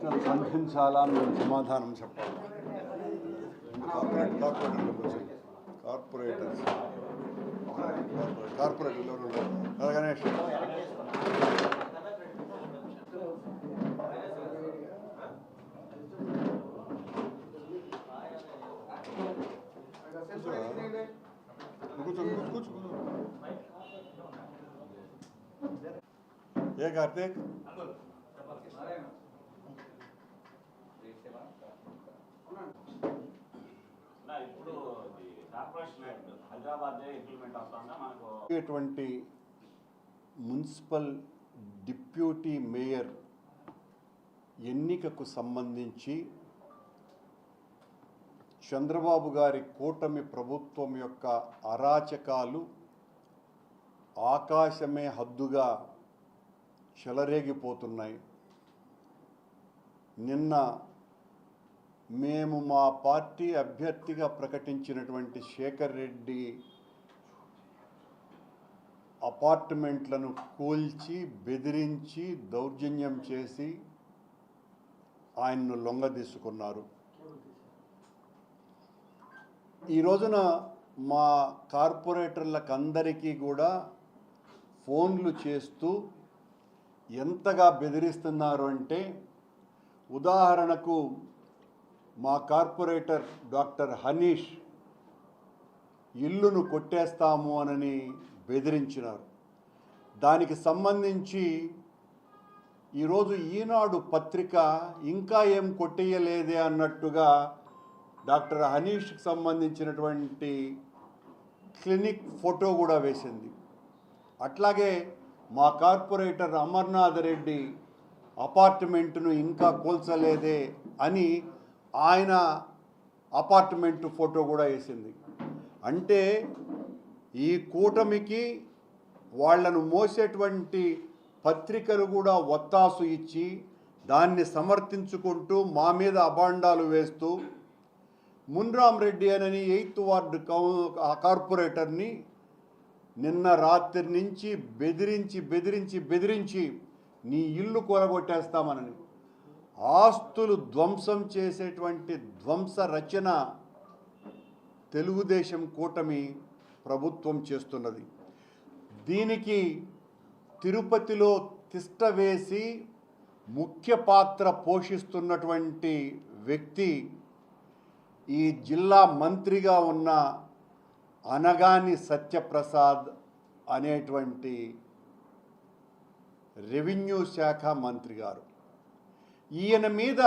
ప్రశ్నలు సంధించాలా మేము సమాధానం చెప్పాలి. కార్పొరేట్ కార్పొరేటర్లకు వచ్చాయి కార్పొరేటర్స్. కార్పొరేటర్లు ఎవరు ఏ కార్తీక్? ఇటువంటి మున్సిపల్ డిప్యూటీ మేయర్ ఎన్నికకు సంబంధించి చంద్రబాబు గారి కూటమి ప్రభుత్వం యొక్క అరాచకాలు ఆకాశమే హద్దుగా చెలరేగిపోతున్నాయి. నిన్న మేము మా పార్టీ అభ్యర్థిగా ప్రకటించినటువంటి శేఖర్ రెడ్డి అపార్ట్మెంట్లను కూల్చి బెదిరించి దౌర్జన్యం చేసి ఆయన్ను లొంగదీసుకున్నారు ఈ రోజున మా కార్పొరేటర్లకు అందరికీ కూడా ఫోన్లు చేస్తూ ఎంతగా బెదిరిస్తున్నారు అంటే ఉదాహరణకు మా కార్పొరేటర్ డాక్టర్ హనీష్ ఇల్లును కొట్టేస్తాము అనని బెదిరించినారు. దానికి సంబంధించి ఈరోజు ఈనాడు పత్రిక ఇంకా ఏం కొట్టేయలేదే అన్నట్టుగా డాక్టర్ హనీష్కి సంబంధించినటువంటి క్లినిక్ ఫోటో కూడా వేసింది. అట్లాగే మా కార్పొరేటర్ అమర్నాథ్ రెడ్డి అపార్ట్మెంట్ను ఇంకా కోల్చలేదే అని ఆయన అపార్ట్మెంట్ ఫోటో కూడా వేసింది. అంటే ఈ కూటమికి వాళ్ళను మోసేటువంటి పత్రికలు కూడా ఒత్తాసు ఇచ్చి దాన్ని సమర్థించుకుంటూ మా మీద అభాండాలు వేస్తూ మున్రామ్ రెడ్డి అనని ఎయిత్ వార్డు కార్పొరేటర్ని నిన్న రాత్రి నుంచి బెదిరించి బెదిరించి బెదిరించి నీ ఇల్లు కూలగొట్టేస్తామనని ఆస్తులు ధ్వంసం చేసేటువంటి ధ్వంస రచన తెలుగుదేశం కూటమి ప్రభుత్వం చేస్తున్నది. దీనికి తిరుపతిలో తిష్ట వేసి ముఖ్య పాత్ర పోషిస్తున్నటువంటి వ్యక్తి ఈ జిల్లా మంత్రిగా ఉన్న అనగాని సత్యప్రసాద్ అనేటువంటి రెవెన్యూ శాఖ మంత్రి గారు. ఈయన మీద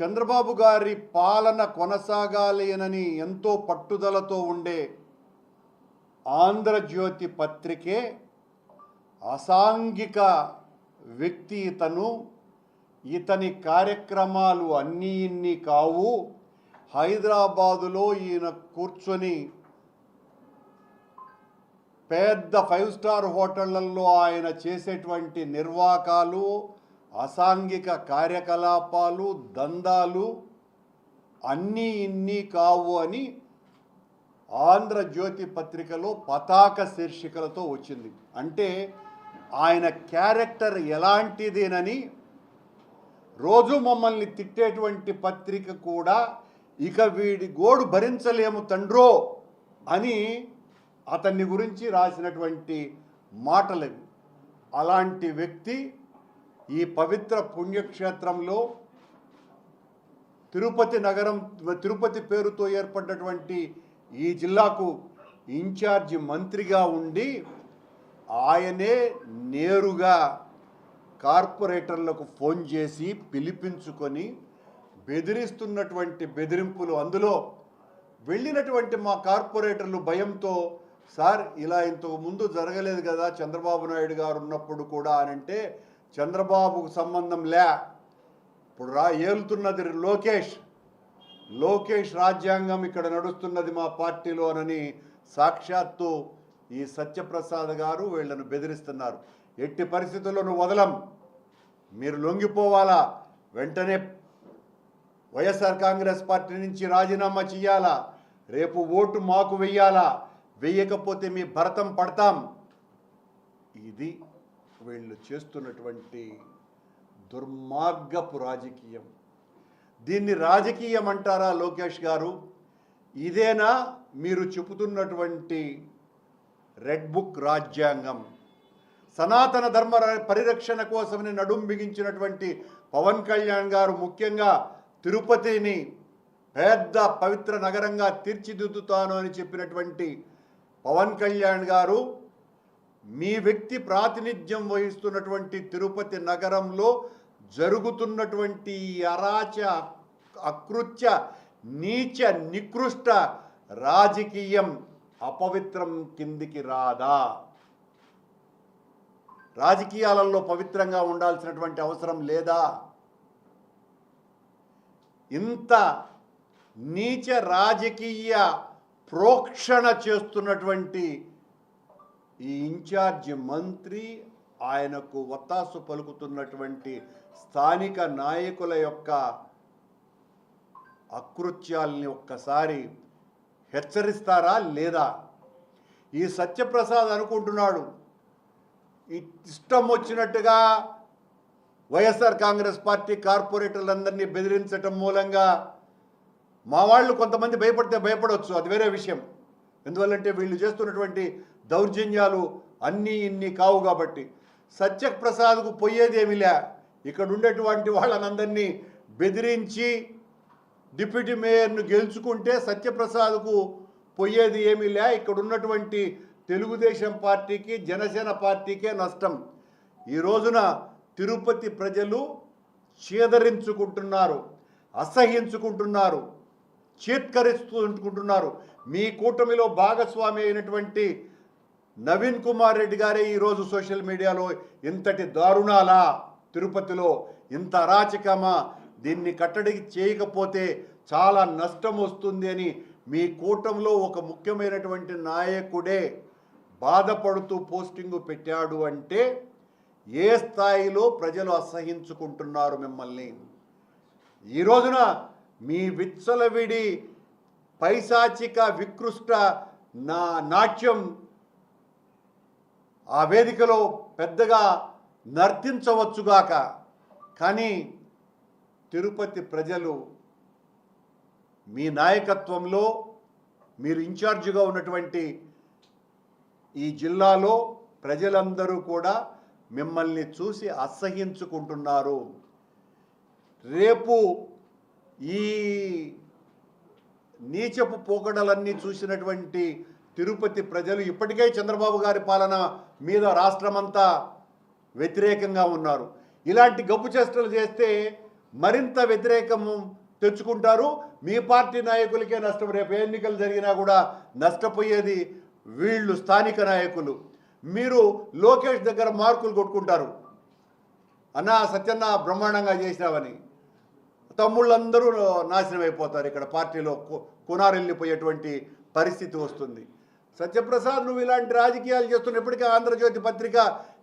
చంద్రబాబు గారి పాలన కొనసాగాలి ఎంతో పట్టుదలతో ఉండే ఆంధ్రజ్యోతి పత్రికే అసాంఘిక వ్యక్తి ఇతను. ఇతని కార్యక్రమాలు అన్నీ ఇన్ని కావు. హైదరాబాదులో ఈయన కూర్చొని పెద్ద ఫైవ్ స్టార్ హోటళ్ళలో ఆయన చేసేటువంటి నిర్వాకాలు అసాంఘిక కార్యకలాపాలు దందాలు అన్నీ ఇన్ని కావు అని ఆంధ్రజ్యోతి పత్రికలో పతాక శీర్షికలతో వచ్చింది. అంటే ఆయన క్యారెక్టర్ ఎలాంటిదేనని రోజు మమ్మల్ని తిట్టేటువంటి పత్రిక కూడా ఇక వీడి గోడు భరించలేము తండ్రో అని అతన్ని గురించి రాసినటువంటి మాటలవి. అలాంటి వ్యక్తి ఈ పవిత్ర పుణ్యక్షేత్రంలో తిరుపతి నగరం తిరుపతి పేరుతో ఏర్పడ్డటువంటి ఈ జిల్లాకు ఇన్ఛార్జి మంత్రిగా ఉండి ఆయనే నేరుగా కార్పొరేటర్లకు ఫోన్ చేసి పిలిపించుకొని బెదిరిస్తున్నటువంటి బెదిరింపులు అందులో వెళ్ళినటువంటి మా కార్పొరేటర్లు భయంతో సార్ ఇలా ఇంతకు ముందు జరగలేదు కదా చంద్రబాబు నాయుడు గారు ఉన్నప్పుడు కూడా అని అంటే చంద్రబాబుకు సంబంధం లే. ఇప్పుడు రా ఏలుతున్నది లోకేష్. లోకేష్ రాజ్యాంగం ఇక్కడ నడుస్తున్నది మా పార్టీలో అనని సాక్షాత్తు ఈ సత్యప్రసాద్ గారు వీళ్ళను బెదిరిస్తున్నారు. ఎట్టి పరిస్థితుల్లోనూ వదలం. మీరు లొంగిపోవాలా? వెంటనే వైఎస్ఆర్ కాంగ్రెస్ పార్టీ నుంచి రాజీనామా చేయాలా రేపు ఓటు మాకు వెయ్యాలా? వెయ్యకపోతే మీ భరతం పడతాం. ఇది వీళ్ళు చేస్తున్నటువంటి దుర్మార్గపు రాజకీయం. దీన్ని రాజకీయం అంటారా లోకేష్ గారు? ఇదేనా మీరు చెబుతున్నటువంటి రెడ్ బుక్ రాజ్యాంగం? సనాతన ధర్మ పరిరక్షణ కోసమని నడుం బిగించినటువంటి పవన్ కళ్యాణ్ గారు ముఖ్యంగా తిరుపతిని పెద్ద పవిత్ర నగరంగా తీర్చిదిద్దుతాను అని చెప్పినటువంటి పవన్ కళ్యాణ్ గారు మీ వ్యక్తి ప్రాతినిధ్యం వహిస్తున్నటువంటి తిరుపతి నగరంలో జరుగుతున్నటువంటి అరాచ అకృత్య నీచ నికృష్ట రాజకీయం అపవిత్రం కిందికి రాదా? రాజకీయాలలో పవిత్రంగా ఉండాల్సినటువంటి అవసరం లేదా? ఇంత నీచ రాజకీయ ప్రోక్షణ చేస్తున్నటువంటి ఈ ఇన్ఛార్జ్ మంత్రి ఆయనకు వత్తాసు పలుకుతున్నటువంటి స్థానిక నాయకుల యొక్క అకృత్యాల్ని ఒక్కసారి హెచ్చరిస్తారా లేదా? ఈ సత్యప్రసాద్ అనుకుంటున్నాడు. ఈ ఇష్టం వచ్చినట్టుగా వైఎస్ఆర్ కాంగ్రెస్ పార్టీ కార్పొరేటర్లందరినీ బెదిరించటం మూలంగా మా వాళ్ళు కొంతమంది భయపడితే భయపడవచ్చు అది వేరే విషయం. ఎందువల్లంటే వీళ్ళు చేస్తున్నటువంటి దౌర్జన్యాలు అన్నీ ఇన్ని కావు కాబట్టి సత్యప్రసాద్కు ప్రసాద్కు ఏమిలే ఇక్కడ ఉండేటువంటి వాళ్ళనందరినీ బెదిరించి డిప్యూటీ మేయర్ను గెలుచుకుంటే సత్యప్రసాద్కు పోయేది ఏమీ లే. ఇక్కడ ఉన్నటువంటి తెలుగుదేశం పార్టీకి జనసేన పార్టీకే నష్టం. ఈ రోజున తిరుపతి ప్రజలు చేదరించుకుంటున్నారు అసహించుకుంటున్నారు చేత్కరిస్తుంటుకుంటున్నారు మీ కూటమిలో భాగస్వామి అయినటువంటి నవీన్ కుమార్ రెడ్డి గారే ఈరోజు సోషల్ మీడియాలో ఇంతటి దారుణాలా తిరుపతిలో ఇంత అరాచకమా? దీన్ని కట్టడి చేయకపోతే చాలా నష్టం వస్తుంది అని మీ కూటంలో ఒక ముఖ్యమైనటువంటి నాయకుడే బాధపడుతూ పోస్టింగు పెట్టాడు అంటే ఏ స్థాయిలో ప్రజలు అసహించుకుంటున్నారు మిమ్మల్ని? ఈ రోజున మీ విచ్చలవిడి పైశాచిక వికృష్ట నా నాట్యం ఆ వేదికలో పెద్దగా నర్తించవచ్చుగాక. కానీ తిరుపతి ప్రజలు మీ నాయకత్వంలో మీరు ఇన్ఛార్జిగా ఉన్నటువంటి ఈ జిల్లాలో ప్రజలందరూ కూడా మిమ్మల్ని చూసి అసహించుకుంటున్నారు. రేపు ఈ నీచపు పోకడలన్నీ చూసినటువంటి తిరుపతి ప్రజలు ఇప్పటికే చంద్రబాబు గారి పాలన మీద రాష్ట్రమంతా వ్యతిరేకంగా ఉన్నారు. ఇలాంటి గప్పు చేష్టలు చేస్తే మరింత వ్యతిరేకము తెచ్చుకుంటారు. మీ పార్టీ నాయకులకే నష్టం. రేపు ఎన్నికలు జరిగినా కూడా నష్టపోయేది వీళ్ళు స్థానిక నాయకులు. మీరు లోకేష్ దగ్గర మార్కులు కొట్టుకుంటారు. అన్న సత్యన్న బ్రహ్మాండంగా చేసినావని. తమ్ముళ్ళందరూ నాశనం అయిపోతారు ఇక్కడ పార్టీలో కు- కునారెళ్ళిపోయేటువంటి పరిస్థితి వస్తుంది. సత్యప్రసాద్ నువ్వు ఇలాంటి రాజకీయాలు చేస్తున్న ఇప్పటికీ ఆంధ్రజ్యోతి పత్రిక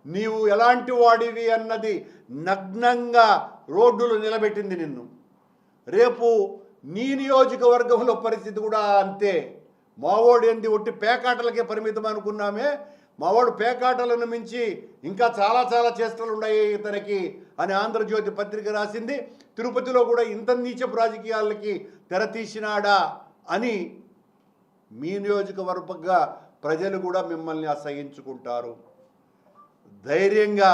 నీవు ఎలాంటి వాడివి అన్నది నగ్నంగా రోడ్డులు నిలబెట్టింది నిన్ను. రేపు నీ నియోజకవర్గంలో పరిస్థితి కూడా అంతే. మావోడు ఏంది ఒట్టి పేకాటలకే పరిమితం అనుకున్నామే. మావాడు పేకాటలను మించి ఇంకా చాలా చాలా చేష్టలు ఉన్నాయి ఇతనికి అని ఆంధ్రజ్యోతి పత్రిక రాసింది. తిరుపతిలో కూడా ఇంత నీచపు రాజకీయాలకి తెరతీసినాడా అని మీ నియోజకవర్గంగా ప్రజలు కూడా మిమ్మల్ని అసహించుకుంటారు. ధైర్యంగా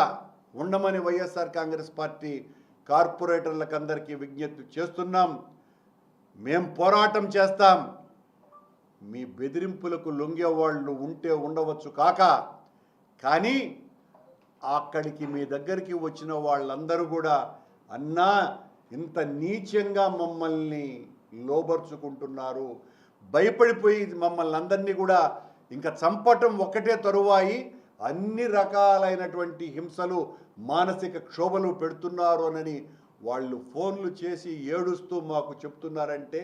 ఉండమని వైఎస్ఆర్ కాంగ్రెస్ పార్టీ కార్పొరేటర్లకు అందరికీ విజ్ఞప్తి చేస్తున్నాం. మేం పోరాటం చేస్తాం. మీ బెదిరింపులకు లొంగే వాళ్ళు ఉంటే ఉండవచ్చు కాక కానీ అక్కడికి మీ దగ్గరికి వచ్చిన వాళ్ళందరూ కూడా అన్నా ఇంత నీచంగా మమ్మల్ని లోబర్చుకుంటున్నారు. భయపడిపోయి మమ్మల్ని అందరినీ కూడా ఇంకా చంపటం ఒక్కటే తరువాయి. అన్ని రకాలైనటువంటి హింసలు మానసిక క్షోభలు పెడుతున్నారు అని వాళ్ళు ఫోన్లు చేసి ఏడుస్తూ మాకు చెప్తున్నారంటే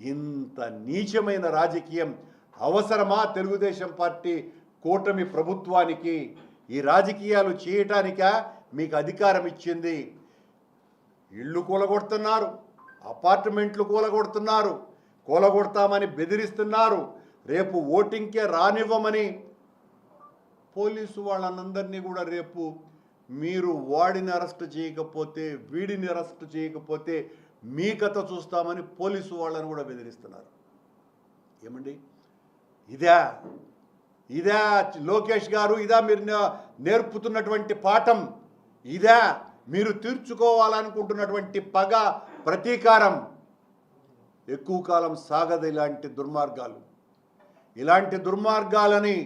ఇంత నీచమైన రాజకీయం అవసరమా తెలుగుదేశం పార్టీ కూటమి ప్రభుత్వానికి? ఈ రాజకీయాలు చేయటానికా మీకు అధికారం ఇచ్చింది? ఇళ్ళు కూలగొడుతున్నారు అపార్ట్మెంట్లు కూలగొడుతున్నారు కూలగొడతామని బెదిరిస్తున్నారు. రేపు ఓటింగ్కే రానివ్వమని పోలీసు వాళ్ళనందరినీ కూడా రేపు మీరు వాడిని అరెస్ట్ చేయకపోతే వీడిని అరెస్ట్ చేయకపోతే మీ కథ చూస్తామని పోలీసు వాళ్ళని కూడా బెదిరిస్తున్నారు. ఏమండి? ఇదా ఇదా లోకేష్ గారు ఇదా మీరు నేర్పుతున్నటువంటి పాఠం. ఇదా మీరు తీర్చుకోవాలనుకుంటున్నటువంటి పగ ప్రతీకారం. ఎక్కువ కాలం సాగదు ఇలాంటి దుర్మార్గాలు. ఇలాంటి దుర్మార్గాలని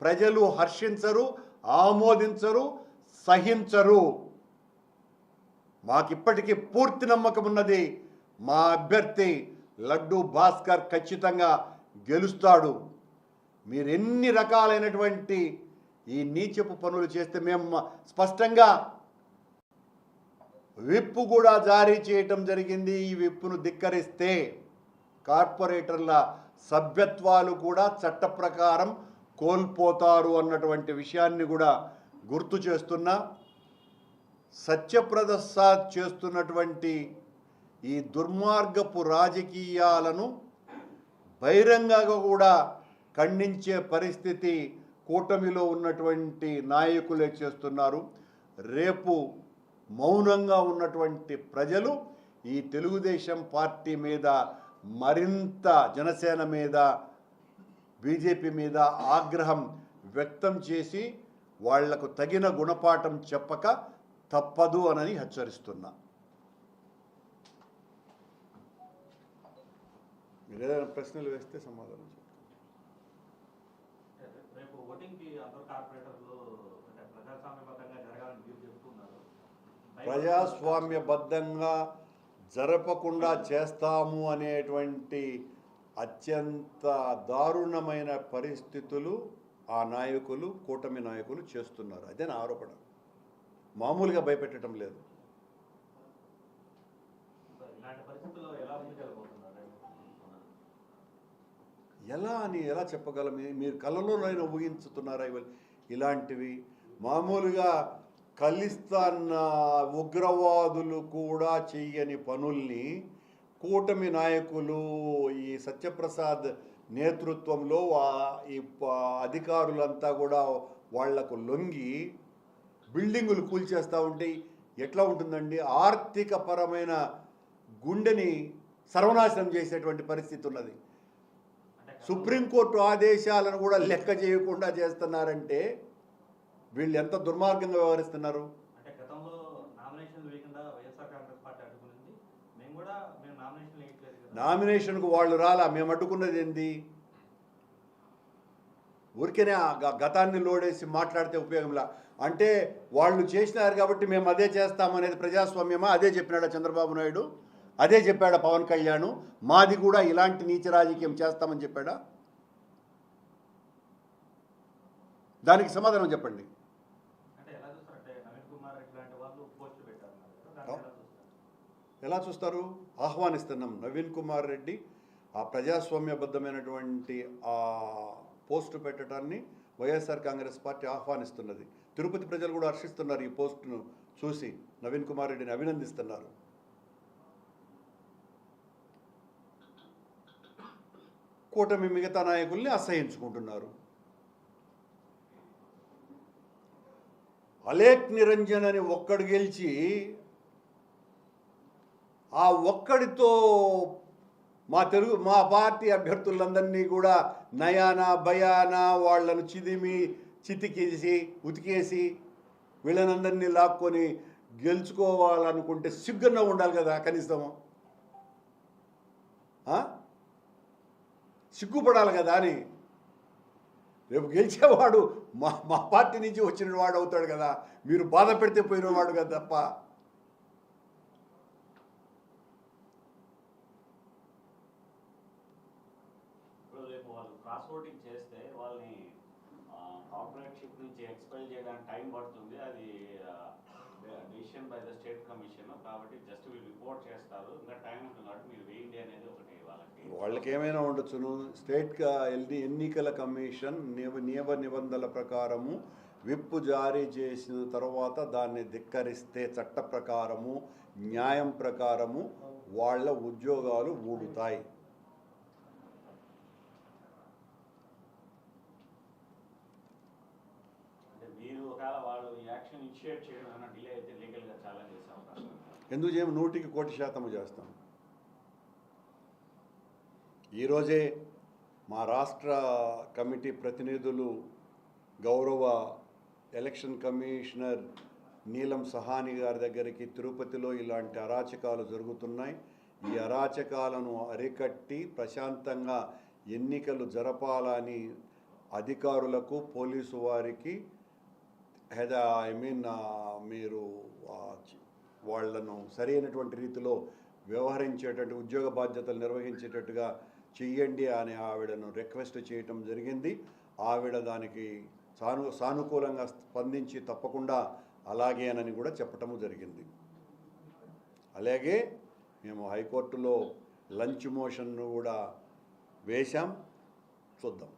ప్రజలు హర్షించరు ఆమోదించరు సహించరు. మాకిప్పటికీ పూర్తి నమ్మకం ఉన్నది మా అభ్యర్థి లడ్డు భాస్కర్ ఖచ్చితంగా గెలుస్తాడు. మీరు ఎన్ని రకాలైనటువంటి ఈ నీచపు పనులు చేస్తే మేము స్పష్టంగా విప్పు కూడా జారీ చేయటం జరిగింది. ఈ విప్పును ధిక్కరిస్తే కార్పొరేటర్ల సభ్యత్వాలు కూడా చట్ట ప్రకారం కోల్పోతారు అన్నటువంటి విషయాన్ని కూడా గుర్తు చేస్తున్నా. సత్యప్రదసాద్ చేస్తున్నటువంటి ఈ దుర్మార్గపు రాజకీయాలను బహిరంగంగా కూడా ఖండించే పరిస్థితి కూటమిలో ఉన్నటువంటి నాయకులే చేస్తున్నారు. రేపు మౌనంగా ఉన్నటువంటి ప్రజలు ఈ తెలుగుదేశం పార్టీ మీద మరింత జనసేన మీద బీజేపీ మీద ఆగ్రహం వ్యక్తం చేసి వాళ్ళకు తగిన గుణపాఠం చెప్పక తప్పదు అనని హెచ్చరిస్తున్నా. మీరు ఏదైనా ప్రశ్నలు వేస్తే సమాధానం ప్రజాస్వామ్యబద్ధంగా జరపకుండా చేస్తాము అనేటువంటి అత్యంత దారుణమైన పరిస్థితులు ఆ నాయకులు కూటమి నాయకులు చేస్తున్నారు. అదే నా ఆరోపణ. మామూలుగా భయపెట్టడం లేదు. ఎలా అని ఎలా చెప్పగలం? మీరు కళ్ళలోనైనా ఊహించుతున్నారా? ఇలాంటివి మామూలుగా ఖలిస్తాన్ ఉగ్రవాదులు కూడా చెయ్యని పనుల్ని కూటమి నాయకులు ఈ సత్యప్రసాద్ నేతృత్వంలో ఈ అధికారులంతా కూడా వాళ్ళకు లొంగి బిల్డింగులు కూల్చేస్తూ ఉంటే ఎట్లా ఉంటుందండి? ఆర్థిక పరమైన గుండెని సర్వనాశనం చేసేటువంటి పరిస్థితి ఉన్నది. సుప్రీంకోర్టు ఆదేశాలను కూడా లెక్క చేయకుండా చేస్తున్నారంటే వీళ్ళు ఎంత దుర్మార్గంగా వ్యవహరిస్తున్నారు? నామినేషన్కు వాళ్ళు రాలా? మేము అడ్డుకున్నది ఏంది? ఊరికేనే గతాన్ని లోడేసి మాట్లాడితే ఉపయోగంలా అంటే వాళ్ళు చేసినారు కాబట్టి మేము అదే చేస్తామనేది ప్రజాస్వామ్యమా? అదే చెప్పినాడా చంద్రబాబు నాయుడు? అదే చెప్పాడా పవన్ కళ్యాణ్? మాది కూడా ఇలాంటి నీచ రాజకీయం చేస్తామని చెప్పాడా? దానికి సమాధానం చెప్పండి అంటే ఎలా చూస్తారంటే నవీన్ కుమార్ రెడ్డి లాంటి వాళ్ళు పోస్టులు పెట్టారు అన్నారు కదా, దాన్ని ఎలా చూస్తారు? ఆహ్వానిస్తున్నాం. నవీన్ కుమార్ రెడ్డి ఆ ప్రజాస్వామ్యబద్ధమైనటువంటి ఆ పోస్టు పెట్టడాన్ని వైఎస్ఆర్ కాంగ్రెస్ పార్టీ ఆహ్వానిస్తున్నది. తిరుపతి ప్రజలు కూడా హర్షిస్తున్నారు ఈ పోస్టును చూసి. నవీన్ కుమార్ రెడ్డిని అభినందిస్తున్నారు. కూటమి మిగతా నాయకుల్ని అసహించుకుంటున్నారు. అలేక్ నిరంజన్ అని ఒక్కడు గెలిచి ఆ ఒక్కడితో మా తెలుగు మా పార్టీ అభ్యర్థులందరినీ కూడా నయానా భయానా వాళ్ళను చిదిమి చితికేసి ఉతికేసి వీళ్ళనందరినీ లాక్కొని గెలుచుకోవాలనుకుంటే సిగ్గున్నా ఉండాలి కదా కనీసం. సిగ్గుపడాలి కదా అని. రేపు గెలిచేవాడు మా మా పార్టీ నుంచి వచ్చిన వాడు అవుతాడు కదా. మీరు బాధ పెడితే పోయినవాడు కదా తప్ప ఇప్పుడు రేపు వాళ్ళు క్రాస్ ఓటింగ్ చేస్తే వాళ్ళని కార్పొరేట్షిప్ ఎక్స్ప్లెయిన్ చేయడానికి టైం పడుతుంది. అది decision by the state commission. కాబట్టి జస్ట్ వీళ్ళు రిపోర్ట్ చేస్తారు. ఇంకా టైం ఉంటుంది. కాబట్టి మీరు వేయండి అనేది ఒకటి వాళ్ళకి. వాళ్ళకి ఏమైనా ఉండొచ్చును. స్టేట్ ఎన్నికల కమిషన్ నియమ నిబంధనల ప్రకారము విప్పు జారీ చేసిన తర్వాత దాన్ని ధిక్కరిస్తే చట్ట ప్రకారము న్యాయం ప్రకారము వాళ్ళ ఉద్యోగాలు ఊడుతాయి అంటే మీరు ఒకవేళ వాళ్ళు ఈ యాక్షన్ ఇనిషియేట్ చేయడం డిలే అయితే లీగల్గా చేసే అవకాశం ఎందుకు చేయము? నూటికి కోటి శాతము చేస్తాం. ఈరోజే మా రాష్ట్ర కమిటీ ప్రతినిధులు గౌరవ ఎలక్షన్ కమిషనర్ నీలం సహాని గారి దగ్గరికి తిరుపతిలో ఇలాంటి అరాచకాలు జరుగుతున్నాయి. ఈ అరాచకాలను అరికట్టి ప్రశాంతంగా ఎన్నికలు జరపాలని అధికారులకు పోలీసు వారికి హెద ఐ మీన్ మీరు వాళ్ళను సరైనటువంటి రీతిలో వ్యవహరించేటట్టు ఉద్యోగ బాధ్యతలు నిర్వహించేటట్టుగా చెయ్యండి అని ఆవిడను రిక్వెస్ట్ చేయటం జరిగింది. ఆవిడ దానికి సాను సానుకూలంగా స్పందించి తప్పకుండా అలాగేనని కూడా చెప్పటము జరిగింది. అలాగే మేము హైకోర్టులో లంచ్ మోషన్ను కూడా వేశాం. చూద్దాం.